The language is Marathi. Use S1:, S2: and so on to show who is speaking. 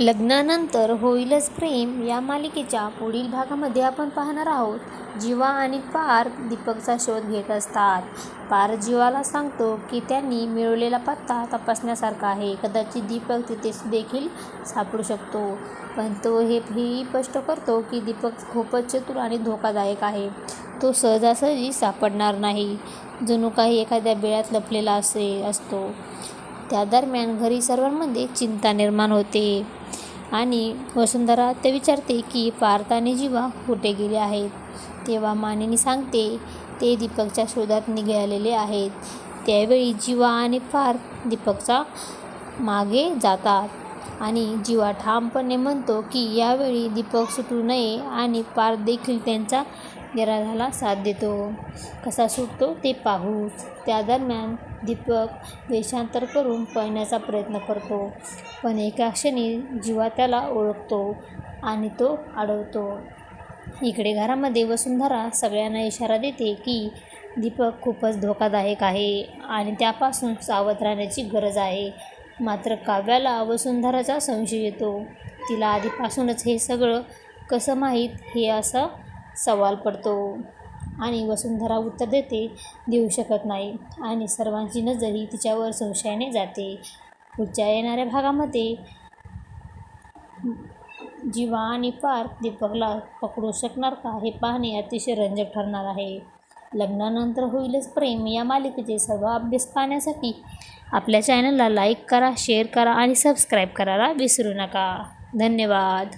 S1: लग्नानंतर होईलच प्रेम. या मालिकेच्या पुढील भागामध्ये आपण पाहणार आहोत जीवा आणि पार दीपकचा शोध घेत असतात. पार जीवाला सांगतो की त्यांनी मिळवलेला पत्ता तपासण्यासारखा आहे. कदाचित दीपक तिथे देखील सापडू शकतो. पण तो हे हेही स्पष्ट करतो की दीपक खूपच चतुर आणि धोकादायक आहे. तो सहजासहजी सापडणार नाही. जणू काही एखाद्या बेळ्यात लपलेला असे असतो. त्या दरम्यान घरी सर्वांमध्ये चिंता निर्माण होते. आणि वसुंधरा ते विचारते की पार्थ आणि जीवा कुठे गेले आहेत? तेव्हा मानिनी सांगते ते दीपकच्या शोधात निघालेले आहेत. त्यावेळी जीवा आणि पार्थ दीपकचा मागे जातात आणि जीवा ठामपणे म्हणतो की यावेळी दीपक सुटू नये आणि पार्थ देखील त्यांचा निराधाला साथ देतो. कसा सुटतो ते पाहूच. त्या दरम्यान दीपक वेषांतर करून पळण्याचा प्रयत्न करतो. पण एका क्षणी जीवा त्याला ओळखतो आणि तो अडवतो इकडे घरामध्ये वसुंधरा सगळ्यांना इशारा देते की दीपक खूपच धोकादायक आहे आणि त्यापासून सावध राहण्याची गरज आहे. मात्र काव्याला वसुंधराचा संशय येतो. तिला आधीपासूनच हे सगळं कसं माहीत हे असं सवाल पडतो आणि वसुंधरा उत्तर देते देऊ शकत नाही आणि सर्वांची नजरही तिच्यावर संशयाने जाते. पुढच्या येणाऱ्या भागामध्ये जीवा आणि पार्थ दीपकला पकडू शकणार का हे पाहणे अतिशय रंजक ठरणार आहे. लग्नानंतर होईलच प्रेम या मालिकेचे सर्व अभ्यास पाहण्यासाठी. आपल्या चॅनलला लाईक करा शेअर करा आणि सबस्क्राईब करायला विसरू नका. धन्यवाद.